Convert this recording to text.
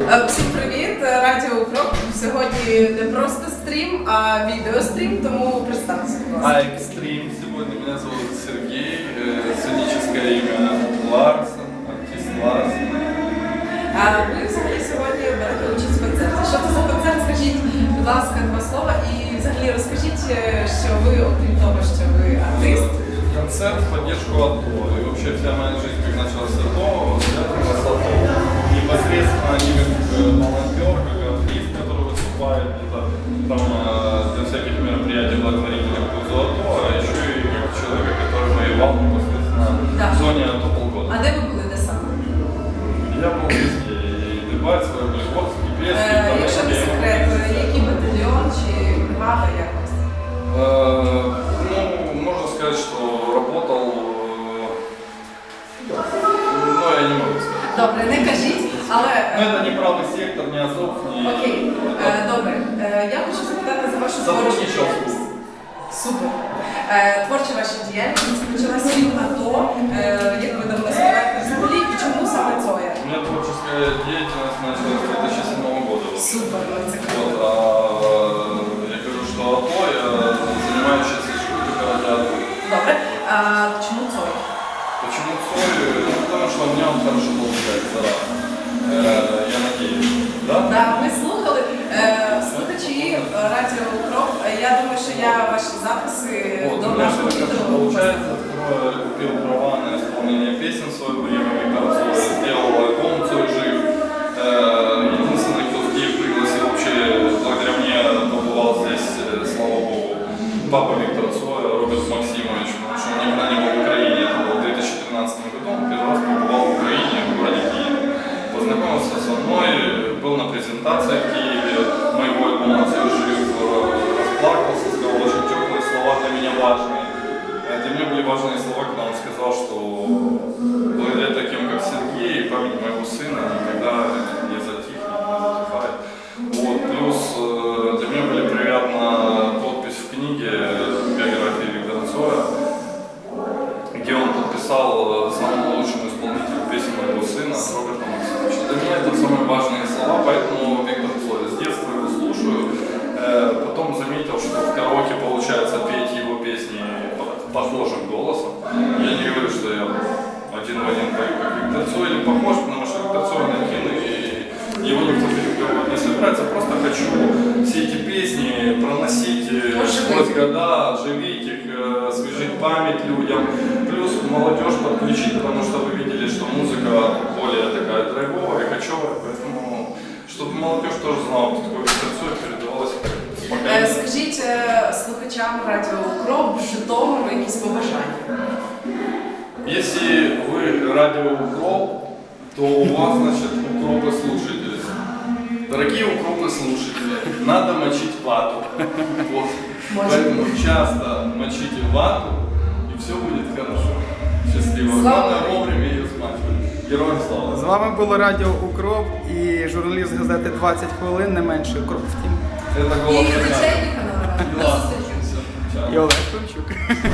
Е, Всім привіт! Радіо Укроп. Сьогодні не просто стрім, а відеострім, тому представтеся, будь А ласка. экстрим. Сегодня меня зовут Сергей, э, сценическое Ларсон, артист Ларсон. А ви взагалі сьогодні берете участь в концерті. Що це за концерт? Скажіть, будь ласка, два слова і взагалі розкажіть, е, що ви, окрім того, що ви артист. Концерт в поддержку АТО. И вообще вся моя жизнь, как началась всяких мероприятий благотворительных в пользу АТО, а еще и как человека, который воевал непосредственно Да. в зоне АТО полгода. А де ви були, де саме? Я был везде, и Дебальцево, и Бликовск, и Песк, и Е, Якщо не Донецк, и секрет, Луганsk. який батальйон чи бригада якось? Э, Ну, можно сказать, что работал, э, но я не могу сказать. Добре, не кажіть, е, это не правый сектор, не Азов, не... Окей, Е, добре. Е, Я хочу запитати за вашу творчу діяльність. Супер. Е, Творча ваша діяльність почалася від АТО. Е, Як ви давно взагалі і чому саме Цоя? У меня творческая деятельность началась с 2007 года. Супер, ваші записи Вот, до у меня нашого все хорошо відео. получается. Второе, купил права на исполнение песен в свое время, Виктор Цой сделал альбом «Цой жив». Э, Единственный, кто в Киев пригласил вообще, благодаря мне побывал здесь, э, слава богу, папа Виктора Цоя, Роберт Максимович, потому что он никогда не был в Украине. Это было в 2013 году, он первый раз побывал в Украине, в городе Киеве. Познакомился со мной, был на презентации в Киеве, он подписал э, самому лучшему исполнителю песен моего сына Роберта Максимовича. Для меня это самые важные слова, поэтому Виктор Цой с детства его слушаю. Э, Потом заметил, что в караоке получается петь его песни по- похожим голосом. Я не говорю, что я один в один пою, как Виктор Цой, или похож, потому что Виктор Цой э, Оживить. сквозь года, оживить их, э, освежить память людям. Плюс молодежь подключить, потому что вы видели, что музыка более такая драйвовая, кочевая, поэтому чтобы молодежь тоже знала, кто такой Виктор Цой, передавалось с Е, поколения. Скажіть е, слухачам Радіо Укроп Житомиру якісь побажання. Если вы радио Укроп, то у вас, значит, укропы слушатели. Дорогие укропы слушатели, надо мочить вату. Вот. Мочим. Поэтому часто мочите вату, и все будет хорошо. Счастливо. Слава Главное Богу. вовремя ее смачивать. Героям слава. З вами було Радіо Укроп і журналіст газети 20 хвилин, не менше Укроп втім. Это І голос. дитячий канал. До Ладно, зустрічі. все. Чао. І Олег Ковчук.